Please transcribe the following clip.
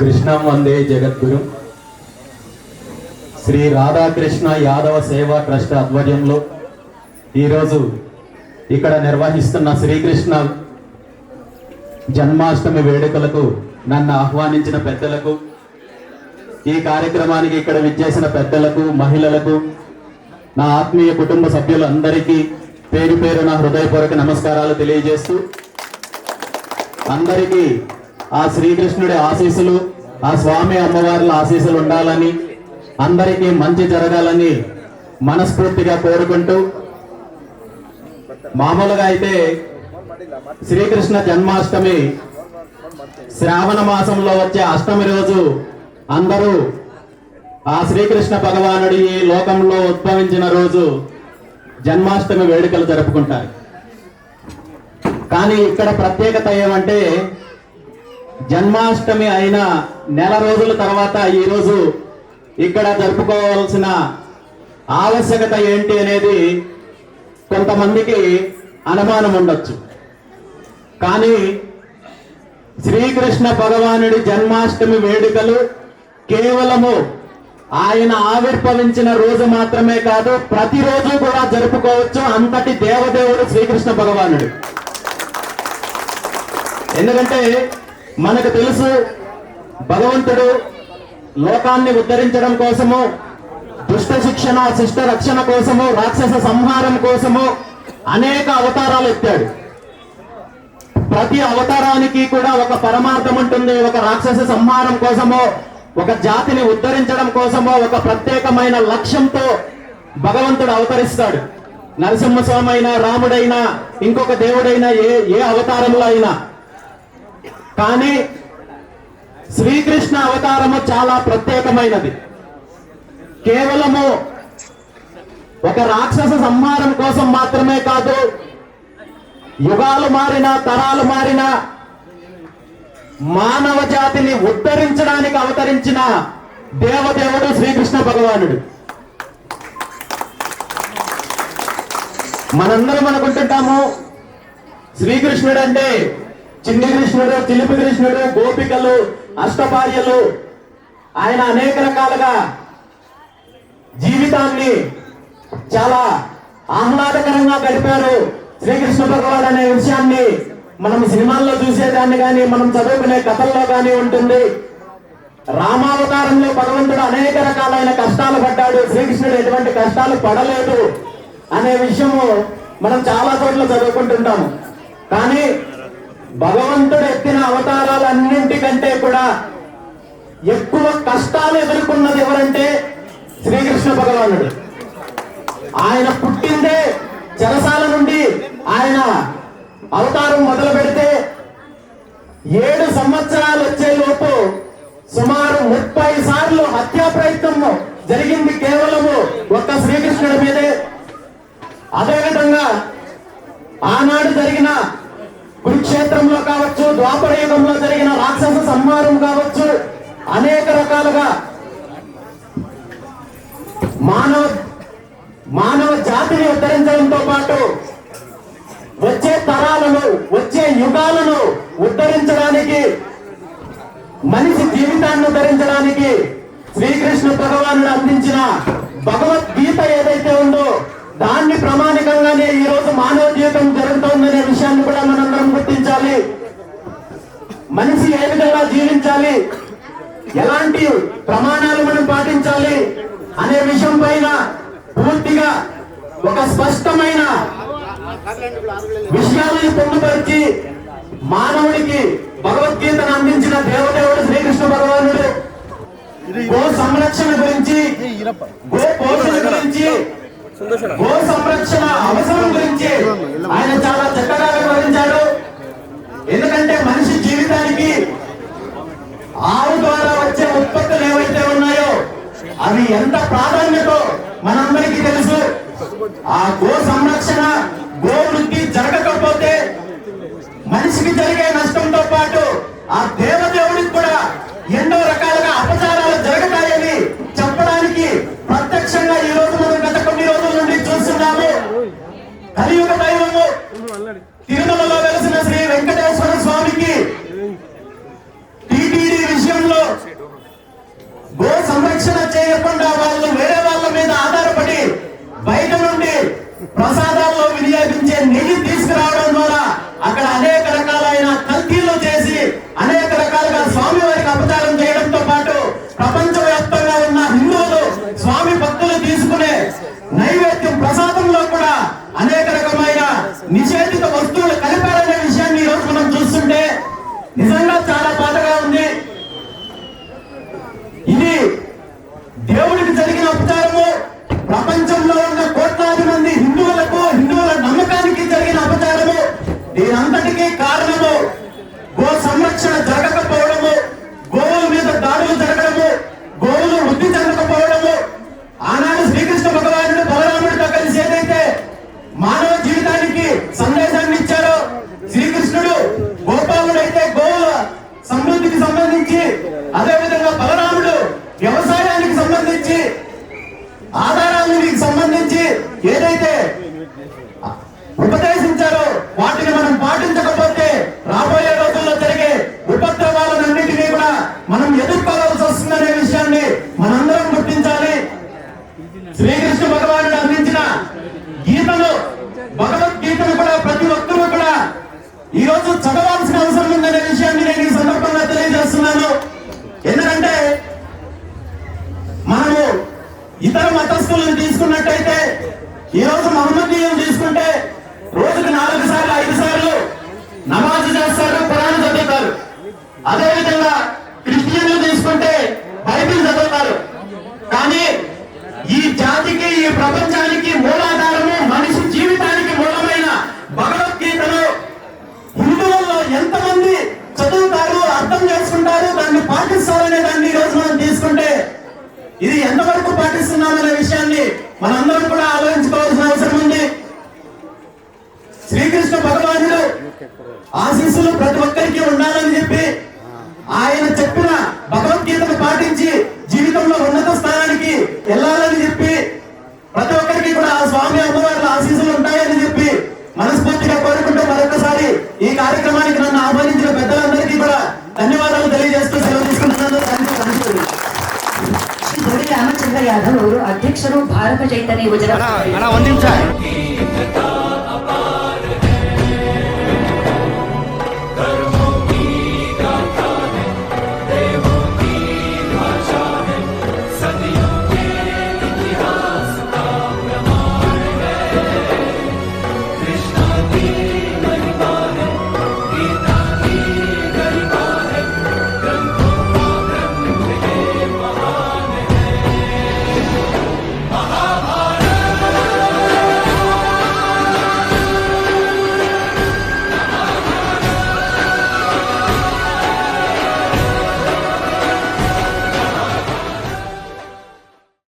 కృష్ణం వందే జగద్గురు. శ్రీ రాధాకృష్ణ యాదవ సేవా ట్రస్ట్ ఆధ్వర్యంలో ఈరోజు ఇక్కడ నిర్వహిస్తున్న శ్రీకృష్ణ జన్మాష్టమి వేడుకలకు నన్ను ఆహ్వానించిన పెద్దలకు ఈ కార్యక్రమానికి ఇక్కడ విచ్చేసిన పెద్దలకు మహిళలకు నా ఆత్మీయ కుటుంబ సభ్యులందరికీ పేరు పేరు నా హృదయపూర్వక నమస్కారాలు తెలియజేస్తూ అందరికీ ఆ శ్రీకృష్ణుడి ఆశీస్సులు ఆ స్వామి అమ్మవార్ల ఆశీస్సులు ఉండాలని అందరికీ మంచి జరగాలని మనస్ఫూర్తిగా కోరుకుంటూ మామూలుగా అయితే శ్రీకృష్ణ జన్మాష్టమి శ్రావణ మాసంలో వచ్చే అష్టమి రోజు అందరూ ఆ శ్రీకృష్ణ భగవానుడి ఈ లోకంలో ఉద్భవించిన రోజు జన్మాష్టమి వేడుకలు జరుపుకుంటారు. కానీ ఇక్కడ ప్రత్యేకత ఏమంటే జన్మాష్టమి అయిన నెల రోజుల తర్వాత ఈ రోజు ఇక్కడ జరుపుకోవాల్సిన ఆవశ్యకత ఏంటి అనేది కొంతమందికి అనుమానం ఉండొచ్చు. కానీ శ్రీకృష్ణ భగవానుడి జన్మాష్టమి వేడుకలు కేవలము ఆయన ఆవిర్భవించిన రోజు మాత్రమే కాదు ప్రతిరోజు కూడా జరుపుకోవచ్చు అంతటి దేవదేవుడు శ్రీకృష్ణ భగవానుడు. ఎందుకంటే మనకు తెలుసు భగవంతుడు లోకాన్ని ఉద్ధరించడం కోసము దుష్ట శిక్షణ శిష్ట రక్షణ కోసము రాక్షస సంహారం కోసము అనేక అవతారాలు ఎత్తాడు. ప్రతి అవతారానికి కూడా ఒక పరమార్థం ఉంటుంది ఒక రాక్షస సంహారం కోసమో ఒక జాతిని ఉద్ధరించడం కోసమో ఒక ప్రత్యేకమైన లక్ష్యంతో భగవంతుడు అవతరిస్తాడు. నరసింహస్వామి అయినా రాముడైనా ఇంకొక దేవుడైనా ఏ ఏ అవతారంలో అయినా. కానీ శ్రీకృష్ణ అవతారము చాలా ప్రత్యేకమైనది. కేవలము ఒక రాక్షస సంహారం కోసం మాత్రమే కాదు యుగాలు మారినా తరాలు మారినా మానవ జాతిని ఉద్ధరించడానికి అవతరించిన దేవదేవుడు శ్రీకృష్ణ భగవానుడు. మనందరం అనుకుంటుంటాము శ్రీకృష్ణుడు అంటే చిన్ని కృష్ణుడు చిలిపి కృష్ణుడు గోపికలు అష్టభార్యలు ఆయన అనేక రకాలుగా జీవితాన్ని చాలా ఆహ్లాదకరంగా గడిపారు. శ్రీకృష్ణ భగవాన్ అనే విషయాన్ని మనం సినిమాల్లో చూసేదాన్ని కానీ మనం చదువుకునే కథల్లో కానీ ఉంటుంది. రామావతారంలో భగవంతుడు అనేక రకాలైన కష్టాలు పడ్డాడు. శ్రీకృష్ణుడు ఎటువంటి కష్టాలు పడలేదు అనే విషయము మనం చాలా చోట్ల చదువుకుంటుంటాము. కానీ భగవంతుడు ఎత్తిన అవతారాలన్నింటికంటే కూడా ఎక్కువ కష్టాలు ఎదుర్కొన్నది ఎవరంటే శ్రీకృష్ణ భగవానుడు. ఆయన పుట్టిందే చెరసాల నుండి ఆయన అవతారం మొదలు పెడితే ఏడు సంవత్సరాలు వచ్చే లోపు సుమారు ముప్పై సార్లు హత్యా ప్రయత్నం జరిగింది కేవలము ఒక్క శ్రీకృష్ణుడి మీదే. అదేవిధంగా ఆనాడు జరిగిన కురుక్షేత్రంలో కావచ్చు ద్వాపర యుగంలో జరిగిన రాక్షస సంహారం కావచ్చు అనేక రకాలుగా మానవ మానవ జాతిని ఉద్ధరించడంతో పాటు వచ్చే తరాలను వచ్చే యుగాలను ఉద్ధరించడానికి మనిషి జీవితాన్ని ఉద్ధరించడానికి శ్రీకృష్ణ భగవానుడు అందించిన భగవద్గీత ఏదైతే ఉందో దాన్ని ప్రమాణ ఈ రోజు మానవ జీవితం జరుగుతోందనే విషయాన్ని కూడా మనందరం గుర్తించాలి మనిషి ఏ విధంగా జీవించాలి. ఎలాంటి ప్రమాణాలు మనం పాటించాలి అనే విషయం పైన పూర్తిగా ఒక స్పష్టమైన విషయాలను పొందుపరిచి మానవుడికి భగవద్గీతను అందించిన దేవదేవుడు శ్రీకృష్ణ భగవానుడు గో సంరక్షణ గురించి గో పోషణ గురించి గో సంరక్షణ అవసరం గురించి ఆయన చాలా చక్కగా వివరించాడు. ఎందుకంటే మనిషి జీవితానికి ఆవు ద్వారా వచ్చే ఉత్పత్తులు ఏవైతే ఉన్నాయో అవి ఎంత ప్రాధాన్యతో మనందరికీ తెలుసు? ఆ గో సంరక్షణ గో వృద్ధి జరగకపోతే మనిషికి జరిగే నష్టంతో పాటు ఆ దేవదేవుడికి కూడా ఎన్నో రకాలుగా అపచారాలు జరుగుతాయని చెప్పడానికి ప్రత్యక్షంగా ఈ రోజు మనం గత కొన్ని రోజుల నుండి చూస్తున్నాము. కలియుగ దైవము తిరుమలలో వెలిసిన శ్రీ వెంకటేశ్వర స్వామికి గో సంరక్షణ దీనంతటికీ మనం ఎదుర్కోవాల్సి వస్తుందనే విషయాన్ని మనందరం గుర్తించాలి. శ్రీకృష్ణ భగవానుడు అందించిన గీతను భగవద్గీతను కూడా ప్రతి ఒక్కరూ కూడా ఈ రోజు చదవాల్సిన అవసరం ఉందనే విషయాన్ని నేను ఈ సందర్భంగా తెలియజేస్తున్నాను. ఎందుకంటే మనము ఇతర మతస్థులను తీసుకున్నట్టయితే ఈ రోజు మహమ్మదీయం తీసుకుంటే రోజుకు నాలుగు సార్లు ఐదు సార్లు నమాజ్ చేస్తారు పురాణం చదువుతారు. అదేవిధంగా విధంగా క్రిస్టియన్లు తీసుకుంటే బైబిల్ చదువుతారు కానీ ఈ జాతికి ఈ ప్రపంచానికి మూలాధారము మనిషి జీవితానికి మూలమైన భగవద్గీతను హిందువుల్లో ఎంతమంది చదువుతారు అర్థం చేసుకుంటారు దాన్ని పాటిస్తారనే దాన్ని ఈ రోజు మనం తీసుకుంటే ఇది ఎంతవరకు పాటిస్తున్నామనే విషయాన్ని మనందరం కూడా ఆలోచించుకోవాల్సిన అవసరం ఉంది. శ్రీకృష్ణ భగవానుడు ఆశీస్సులు ప్రతి ఒక్కరికి ఉండాలని చెప్పి ఆయన చెప్పిన భగవద్గీతను పాటించి జీవితంలో ఉన్నత స్థానానికి ఎలా చెప్పి ప్రతి ఒక్కరికి కూడా ఆ స్వామి అమ్మవారి ఆశీస్సులు ఉంటాయని చెప్పి మనస్ఫూర్తిగా కోరుకుంటూ మరొకసారి ఈ కార్యక్రమానికి నన్ను ఆహ్వానించిన పెద్దలందరికీ కూడా ధన్యవాదాలు తెలియజేస్తూ సెలవు తీసుకుంటున్నాను థాంక్యూ, థాంక్యూ. ಶ್ರೀ ಗೌರಿ ರಾಮಚಂದ್ರ ಯಾದವ್ ಅವರು ಅಧ್ಯಕ್ಷರು ಭಾರತ ಚೈತನ್ಯ ಯುವಜನ